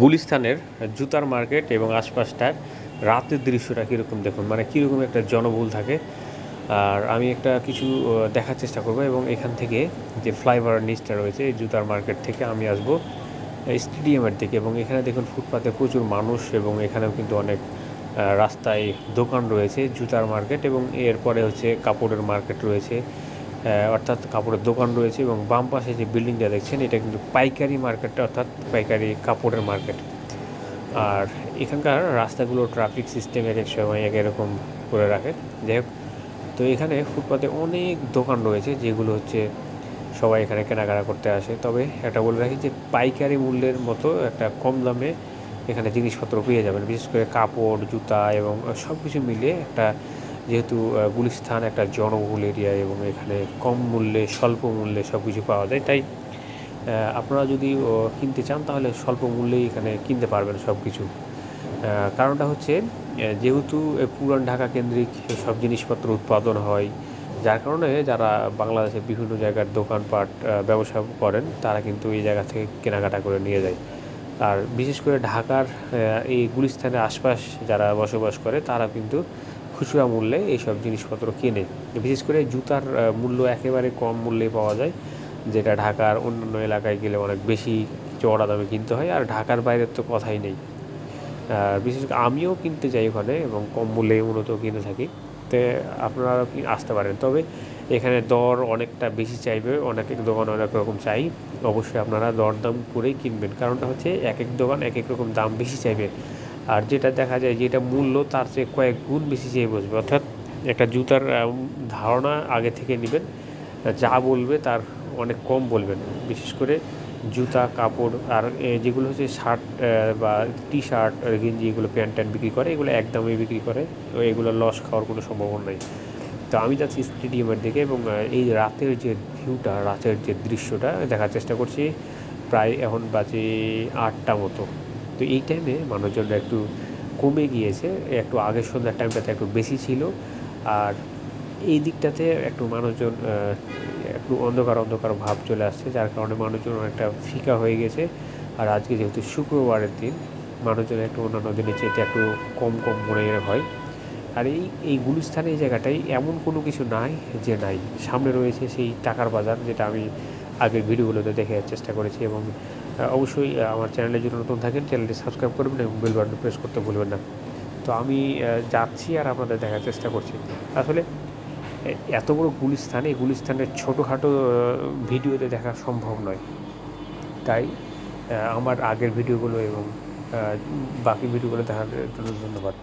গুলিস্তানের জুতার মার্কেট এবং আশপাশটার রাতের দৃশ্যটা কীরকম দেখুন? মানে কীরকম একটা জনবহুল থাকে? আর আমি একটা কিছু দেখার চেষ্টা করব এবং এখান থেকে যে ফ্লাইওভার নিচটা রয়েছে, এই জুতার মার্কেট থেকে আমি আসব স্টেডিয়ামের দিকে। এবং এখানে দেখুন, ফুটপাতে প্রচুর মানুষ এবং এখানেও কিন্তু অনেক রাস্তায় দোকান রয়েছে জুতার মার্কেট এবং এরপরে হচ্ছে কাপড়ের মার্কেট রয়েছে। অর্থাৎ কাপড়ের দোকান রয়েছে এবং বাম পাশে যে বিল্ডিংটা দেখছেন, এটা কিন্তু পাইকারি মার্কেটটা, অর্থাৎ পাইকারি কাপড়ের মার্কেট। আর এখানকার রাস্তাগুলো ট্রাফিক সিস্টেম এক এক সময় এক এরকম করে রাখে। যাই হোক, তো এখানে ফুটপাতে অনেক দোকান রয়েছে, যেগুলো হচ্ছে সবাই এখানে কেনাকাটা করতে আসে। তবে একটা বলে রাখি যে পাইকারি মূল্যের মতো একটা কম দামে এখানে জিনিসপত্র পেয়ে যাবেন। বিশেষ করে কাপড়, জুতা এবং সব কিছু মিলিয়ে একটা যেহেতু আহ, গুলিস্তান একটা জনবহুল এরিয়া এবং এখানে কম মূল্যে স্বল্প মূল্যে সব কিছু পাওয়া যায়। তাই আপনারা যদি কিনতে চান তাহলে স্বল্প মূল্যেই এখানে কিনতে পারবেন সব কিছু কারণটা হচ্ছে যেহেতু পুরান ঢাকা কেন্দ্রিক সব জিনিসপত্র উৎপাদন হয় যার কারণে যারা বাংলাদেশের বিভিন্ন জায়গার দোকানপাট ব্যবসা করেন তারা কিন্তু এই জায়গা থেকে কেনাকাটা করে নিয়ে যায়। আর বিশেষ করে ঢাকার এই গুলিস্তানের আশপাশ যারা বসবাস করে তারা কিন্তু খুচরা মূল্যে এইসব জিনিসপত্র কেনে। বিশেষ করে জুতার মূল্য একেবারে কম মূল্যে পাওয়া যায়, যেটা ঢাকার অন্যান্য এলাকায় গেলে অনেক বেশি চড়া দামে কিনতে হয়, আর ঢাকার বাইরের তো কথাই নেই। বিশেষ করে আমিও কিনতে যাই ওখানে এবং কম মূল্যে মূলত কিনে থাকি। তো আপনারা আসতে পারেন। তবে এখানে দর অনেকটা বেশি চাইবে, অনেক এক দোকান অনেক রকম চাই। অবশ্যই আপনারা দরদাম করেই কিনবেন। কারণটা হচ্ছে এক এক দোকান এক এক রকম দাম বেশি চাইবে। আর যেটা দেখা যায় যেটা মূল্য তার চেয়ে কয়েক গুণ বেশি চেয়ে বসবে। অর্থাৎ একটা জুতার ধারণা আগে থেকে নেবেন, যা বলবে তার অনেক কম বলবেন। বিশেষ করে জুতা, কাপড় আর যেগুলো হচ্ছে শার্ট বা টি শার্ট গেঞ্জি এগুলো প্যান্ট ট্যান্ট বিক্রি করে, এগুলো একদমই বিক্রি করে, তো এগুলো লস খাওয়ার কোনো সম্ভাবনা নেই। তো আমি যাচ্ছি স্টেডিয়ামের দিকে এবং এই রাতের যে ভিউটা, রাতের যে দৃশ্যটা, দেখার চেষ্টা করছি, প্রায় এখন বাজে আটটা মতো। তো এই টাইমে মানুষজন একটু কমে গিয়েছে, একটু আগের সন্ধ্যার টাইমটাতে একটু বেশি ছিল। আর এই দিকটাতে একটু মানুষজন একটু অন্ধকার অন্ধকার ভাব চলে আসছে, যার কারণে মানুষজন অনেকটা ফিকা হয়ে গেছে। আর আজকে যেহেতু শুক্রবারের দিন, মানুষজন একটু অন্যান্য দিনের চেয়ে একটু কম কম মনে হয় আর এই এই গুলিস্থানে এই জায়গাটায় এমন কোনো কিছু নাই যে নাই। সামনে রয়েছে সেই টাকার বাজার, যেটা আমি আগের ভিডিওগুলোতে দেখে চেষ্টা করেছি এবং অবশ্যই আমার চ্যানেলে যদি নতুন থাকেন, চ্যানেলটি সাবস্ক্রাইব করবেন এবং বেল বাটন প্রেস করতে ভুলবেন না। তো আমি যাচ্ছি আর আপনাদের দেখার চেষ্টা করছি। আসলে এত বড় গুলিস্থান এই গুলিস্থানের ছোটোখাটো ভিডিওতে দেখা সম্ভব নয়। তাই আমার আগের ভিডিওগুলো এবং বাকি ভিডিওগুলো দেখার জন্য ধন্যবাদ।